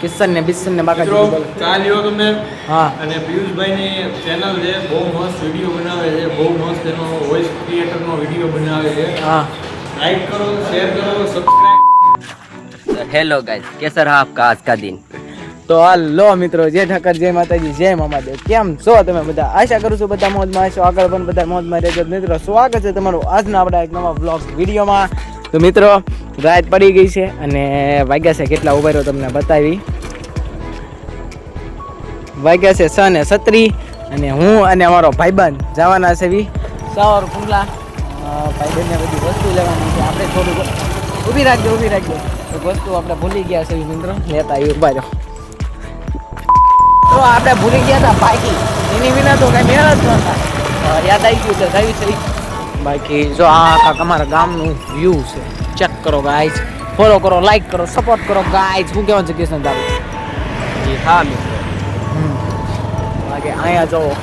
કિશન ને બિશન ને બાકા ચાલ્યો તમને હા. અને પિયુષભાઈ ની ચેનલ છે બહુ મસ્ત વીડિયો બનાવે છે બહુ મસ્ત એનો વોઇસ ક્રિએટર નો વીડિયો બનાવે છે. હા. લાઈક કરો શેર કરો subscribe hello guys Kesar half આપકા આજ કા દિન? તો હાલો મિત્રો જય ઠાકર જય માતાજી જય મામાદેવ કેમ છો તમે બધા? આશા કરું છું બધા મોજમાં છો આગળ પણ બધા મોજમાં રહેજો. મિત્રો સ્વાગત છે તમારું આજના આપણા એક નવા બ્લોગ વિડીયોમાં તો મિત્રો, રાત પડી ગઈ છે અને વાગ્યા છે કેટલા ઊભા રહ્યો તમને બતાવી. વાગ્યા છે સ ને સત્રી અને હું અને અમારો ભાઈબંધ જવાના છે વી. સવાર ખુલ્લા ભાઈબંધને બધી વસ્તુ લેવાની છે. આપણે થોડુંક ઊભી રાખજો ઊભી રાખજો. એક વસ્તુ આપણે ભૂલી ગયા છે મિત્રો. લેતા આવી ઊભા રહ્યો તો આપણે ભૂલી ગયા હતા બાકી એની વિના તો કઈ મેળ જ ન યાદ આવી ગયું છે થયું છે બાકી જો આ કાંક અમારા ગામનું વ્યૂ છે. ચેક કરો ગાઈઝ ફોલો કરો લાઈક કરો સપોર્ટ કરો ગાઈઝ હું કહેવાનું છે તારું? હા મિત્રો. બાકી અહીંયા જવો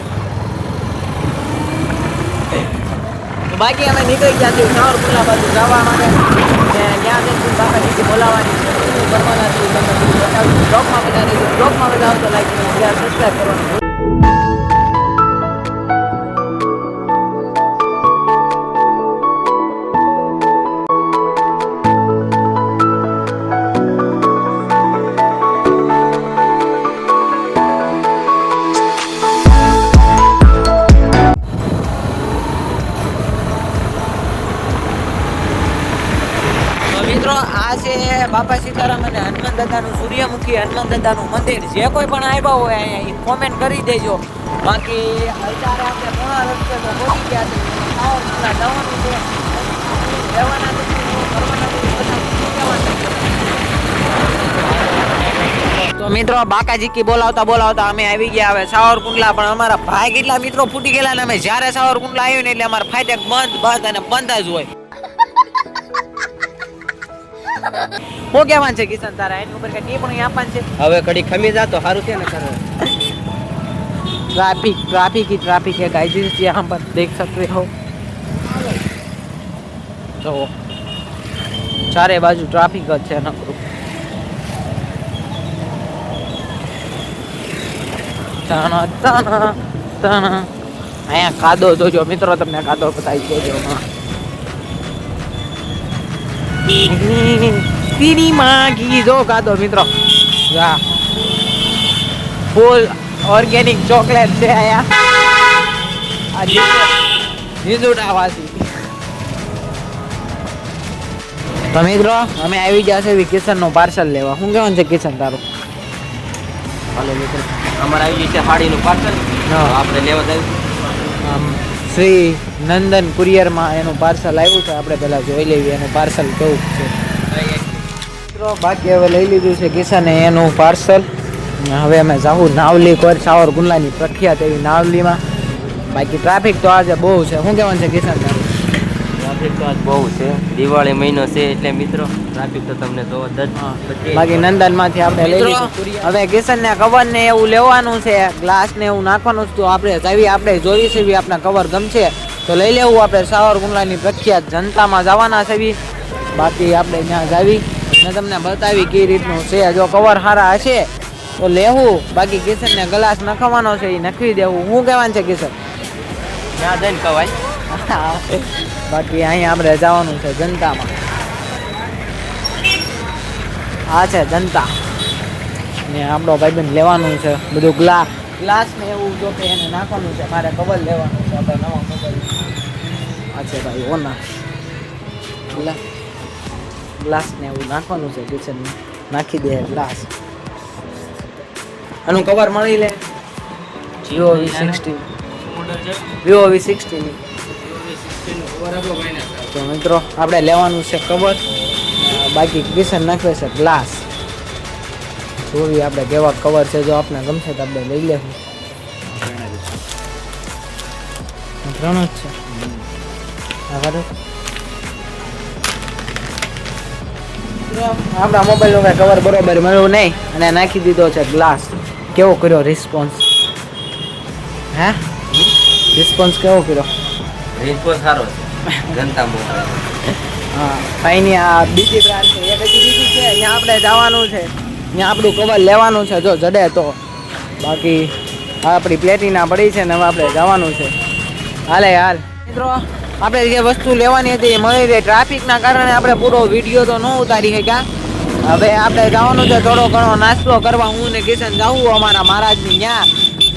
બાકી અમે નીકળી ગયા છીએ નાવરપુરા બાજુ જવા માટે. બાપા સીતારામ અને હનુમાન દાદાનું સૂર્યમુખી, હનુમાન દાદાનું મંદિર, જે કોઈ પણ આવ્યા હોય અહીંયા કોમેન્ટ કરી દેજો. બાકી અત્યારે આપણે પોણા રસ્તે તો ગયા છે. જવાનું છે. મિત્રો, બાકાજી કી બોલાવતા બોલાવતા અમે આવી ગયા હવે સાવરકુંડલા, પણ અમારા ભાઈ કેટલા મિત્રો ફૂટી ગયેલા ને અમે જ્યારે સાવરકુંડલા આવ્યું ને એટલે અમારા ફાટક બંધ બંધ અને બંધ જ હોય. શું કહેવાનું છે કિશન તારા એની ઉપર કઈ ટિપ્પણી આપવાની છે હવે ઘડી ખમી જા તો સારું છે ને કરે ट्रैफिक ट्रैफिक ही ट्रैफिक है गाइस यहाँ पर देख सकते हो तो ચારે બાજુ ટ્રાફિક જ છે નકરું તાના તાના તાના અહીંયા કાદો જોજો મિત્રો તમને કાદો બતાવી દેજો તીની માગી જો ખાધો મિત્રો. જા ફૂલ ઓર્ગેનિક ચોકલેટ છે આયા. જીજુડાવાસી તો મિત્રો અમે આવી ગયા છે કિશનનું પાર્સલ લેવા. શું કહેવાનું છે કિશન તારું? હાલો મિત્રો અમારે આવી ગયું છે સાડીનું પાર્સલ. હા. આપણે લેવા આમ શ્રી નંદન કુરિયરમાં એનું પાર્સલ આવ્યું છે. આપણે પહેલાં જોઈ લેવી એનું પાર્સલ કેવું છે. મિત્રો, બાકી હવે લઈ લીધું છે કિસાને એનું પાર્સલ હવે અમે જાઉં નાવલી કોર સાવર ગુલ્લાની પ્રખ્યાત એવી નાવલીમાં. બાકી ટ્રાફિક તો આજે બહુ છે. શું કહેવાનું છે કિસાન? ટ્રાફિક તો આજ બહુ છે. દિવાળી મહિનો છે એટલે મિત્રો ટ્રાફિક તો તમને જોવો જ બાકી નંદનમાંથી આપણે લઈ હવે કિશન ને કવર ને એવું લેવાનું છે. ગ્લાસ ને એવું નાખવાનું છે. તો આપણે જાવી આપણે જોઈ છે આપણા કવર ગમશે. તો લઈ લેવું આપણે સાવર ગુંડલાની પ્રખ્યાત જનતામાં જવાના છે બાકી આપણે ત્યાં જાવી. ને તમને બતાવી કઈ રીતનું છે. જો કવર સારા હશે તો લેવું. બાકી કિશન ને ગ્લાસ નખાવાનો છે એ નખવી દેવું. શું કહેવાનું છે કિશન? ત્યાં જઈને કવાય? બાકી અહીંયા આપણે જવાનું છે જનતામાં. આ છે જનતા. ને આપણો ભાઈબંધ લેવાનું છે. બધું ગ્લાસ ગ્લાસ ને એવું જો કે એને નાખવાનું છે. મારે કવર લેવાનું છે. આપણે નવા કબર આ છે ભાઈ ઓના. ગ્લાસ ગ્લાસ ને એવું નાખવાનું છે કિચન નાખી દે ગ્લાસ. આનું કવર મળી લે. જીઓ વી સિક્સટી વિવો વી સિક્સટીની તો મિત્રો આપણે લેવાનું છે કવર. બાકી કિશન નાખવે છે ગ્લાસ. જોવી આપણે કેવા કવર છે જો આપણે ગમશે તો આપણે લઈ લેવું ત્રણ જ છે. આપણા મોબાઈલનું કવર બરોબર મળ્યું નહીં અને નાખી દીધો છે ગ્લાસ. કેવો કર્યો રિસ્પોન્સ હે? રિસ્પોન્સ કેવો કર્યો? રિસ્પોન્સ સારો છે. જનતા મોબાઈલ હા નહીં આ બીજી બ્રાન્ચ છે. એક હજી બીજી છે, અહીંયા આપણે જવાનું છે. ત્યાં આપણું કવર લેવાનું છે, જો જડે તો. બાકી આપણી પ્લેટિના પડી છે ને હવે આપણે જવાનું છે. હાલે, હાલ. મિત્રો, આપણે જે વસ્તુ લેવાની હતી એ મળી રહી. ટ્રાફિકના કારણે આપણે પૂરો વીડિયો તો ન ઉતારી શક્યા. હવે આપણે જવાનું છે, થોડો ઘણો નાસ્તો કરવા. હું ને કિશન જાઉં અમારા મહારાજની ત્યાં.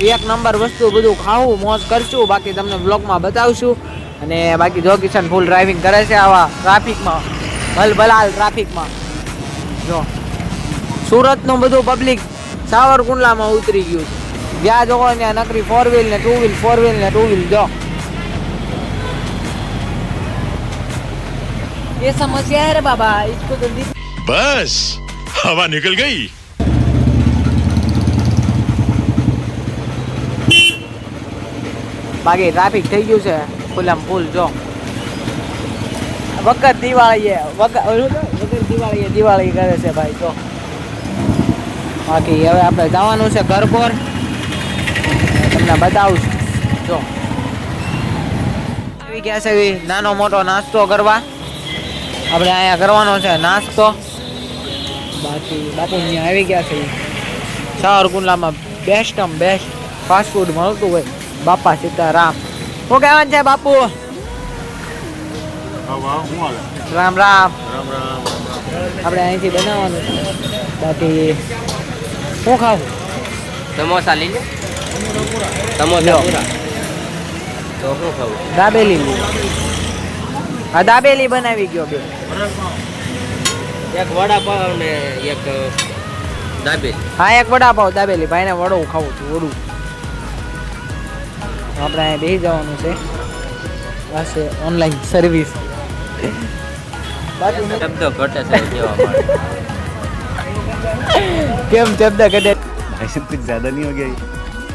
એક નંબર વસ્તુ બધું ખાવું, મોજ કરશું. બાકી તમને બ્લોગમાં બતાવશું. અને બાકી જો કિશન ફૂલ ડ્રાઇવિંગ કરે છે આવા ટ્રાફિકમાં ભલ ભલાલ ટ્રાફિકમાં જો. સુરતનું બધું પબ્લિક સાવરકુંડલામાં ઉતરી ગયું છે. જ્યાં જોવો ત્યાં નકરી ફોર વ્હીલ ને ટુ વ્હીલ ફોર વ્હીલ ને ટુ વ્હીલ જો. એ સમસ્યા રે બાબા ઇસકો જલ્દી બસ હવા નીકળ ગઈ. બાકી ટ્રાફિક થઈ ગયું છે. ફૂલમ ફૂલ જો વખત દિવાળીએ વખત ઓલું તો વગર દિવાળીએ દિવાળી કરે છે ભાઈ જો બાકી હવે આપણે જવાનું છે ઘર પર તમને બતાવું છું જો આવી ગયા છે એવી નાનો મોટો નાસ્તો કરવા આપણે અહીંયા કરવાનો છે નાસ્તો બાકી બાપુ અહીંયા આવી ગયા છે સાવરકુંડલામાં બેસ્ટમ બેસ્ટ ફાસ્ટ ફૂડ મળતું હોય બાપા સીતારામ શું કહેવાનું છે બાપુ. રામ રામ. આપણે અહીંથી બનાવવાનું છે. બાકી શું ખાવું સમોસા લઈ લે. સમોસા. પૂરા. તો શું ખાવું દાબેલી. હા દાબેલી બનાવી ગયો બે. એક વડાપાવ ને એક દાબેલી. હા એક વડાપાવ દાબેલી. ભાઈને વડો ખાવું છું વડું. આપણે અહીંયા બેસી જવાનું છે પાસે ઓનલાઈન સર્વિસ બાકી શબ્દો ઘટે છે જેવા મળે કેમ શબ્દ કટે भाई साहब कुछ ज्यादा नहीं हो गया ये?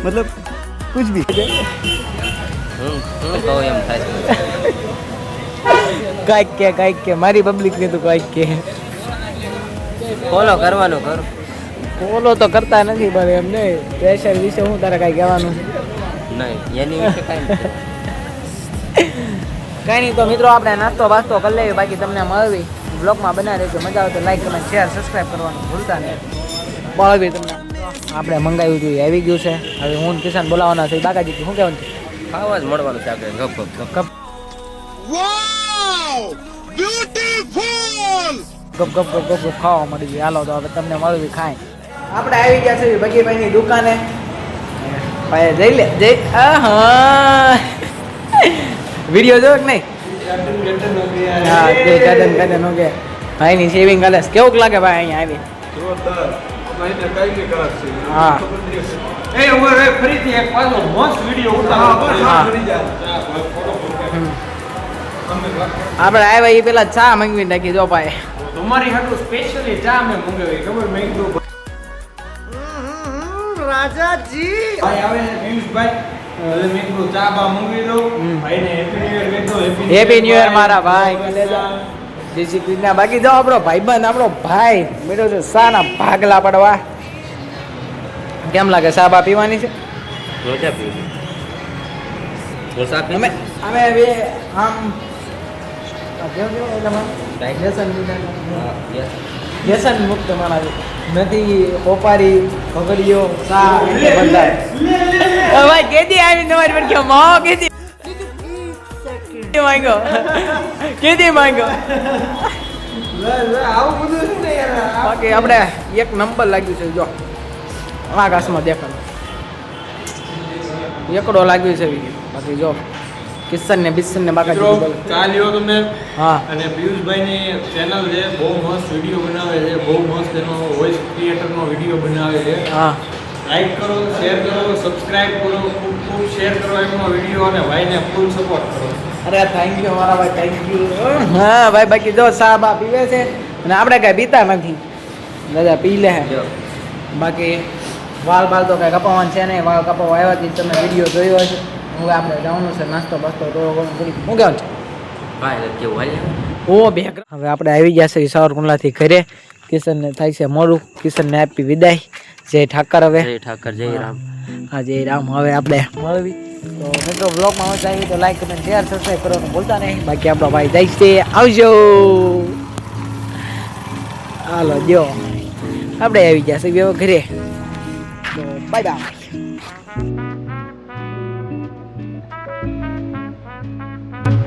मतलब कुछ भी હું હું કહું એમ થાય છે કાંઈક કે કાંઈક કે મારી પબ્લિક ને તો કાંઈક કે ફોલો કરવાનું કરું ફોલો તો કરતા નથી પણ એમ નહીં પ્રેશર વિશે હું તારે કાંઈ કહેવાનું છે નહીં એની વિશે કાંઈ નથી. કાંઈ નહીં તો મિત્રો આપણે નાસ્તો વાસ્તો કરી લઈએ. બાકી તમને મળવી બ્લોગમાં બના રહેજો. મજા આવે તો લાઈક કમેન્ટ શેર સબસ્ક્રાઈબ કરવાનું ભૂલતા નહીં. મળવી તમને આપણે મંગાવ્યું હતું આવી ગયું છે. હવે હું કિસાન બોલાવવાના છે. બાકાજી શું કહેવાનું છે? ખાવા જ મળવાનું છે આપણે ગપ ગપ ગપ. ગપ. ગપ ગપ ગપ ગપ ગપ ખાવા મળી ગઈ હાલો તો હવે તમને મળવી ખાય આપણે આવી ગયા છે બગીભાઈની દુકાને. ભાઈ જઈ લે જઈ હા વીડિયો જો કે નહીં? હા તે ગાર્ડન ગાર્ડન ઓકે ભાઈની સેવિંગ કરે કેવું લાગે ભાઈ અહીંયા આવી? હા. એ ઉમર એ ફરીથી એક પાછો મોસ્ટ વીડિયો ઉતારો. હા. આપણે આવ્યા એ પેલા ચા મંગવી નાખી જો ભાઈ. તમારી હાટુ સ્પેશિયલી ચા મેં મંગાવી ખબર મેં કીધું રાજાજી. ભાઈ આવે ને પિયુષભાઈ. મેં કીધું ચા બા મંગાવી દઉં. ભાઈને હેપી ન્યુ યર કહી હેપી ન્યુ યર મારા ભાઈ જય શ્રી કૃષ્ણ બાકી. જો આપણો ભાઈબંધ આપણો ભાઈ બેઠો છે સાના ભાગલા પડવા. કેમ લાગે? સાબા પીવાની છે? રોજા પીવું અમે અમે બે આમ વ્યસન મુક્ત. મારા નથી ઓપારી ભગડીઓ સા એટલે બંધાય. ભાઈ કેદી આવી તમારી પર કે મો કેદી? માંગો કેદી માંગો આવું બધું ને બાકી આપણે એક નંબર લાગ્યું છે જો. આકાશમાં દેખાડો એકડો લાગ્યું છે બાકી જો. કિશન ને બિસ્સન ને બાકા મિત્રો ચા તમે હા. અને પિયુષભાઈની ચેનલ છે બહુ મસ્ત વીડિયો બનાવે છે બહુ મસ્ત એનો વોઇસ ક્રિએટરનો વીડિયો બનાવે છે. હા. લાઈક કરો શેર કરો સબસ્ક્રાઇબ કરો ખૂબ ખૂબ શેર કરો એમનો વીડિયો અને ભાઈને ફૂલ સપોર્ટ કરો. અરે થેન્ક યુ મારા ભાઈ થેન્ક યુ હા ભાઈ બાકી જો સા બા પીવે છે અને આપણે કાંઈ પીતા નથી. દાદા પી લે. બાકી વાળ બાલ તો કાંઈ કપાવવાનું છે નહીં. વાળ કપાવવા આવ્યાથી તમે વીડિયો જોયો હશે. હવે આપણે જવાનું છે નાસ્તો બાસ્તો થોડો છે? ઓ બે હવે આપણે આવી ગયા છે સાવરકુંડલાથી ઘરે. કિશનને થાય છે મોડું. કિશનને આપી વિદાય. જય ઠાકર હવે. જય ઠાકર જય રામ. હા જય રામ. હવે આપણે મળવી. તો મિત્રો બ્લોગમાં મજા આવી તો લાઈક કમેન્ટ શેર સબસ્ક્રાઈબ કરવાનું ભૂલતા નહીં. બાકી આપણો ભાઈ જાય છે. આવજો. હાલો જો. આપણે આવી ગયા છે ઘરે. તો બાય બાય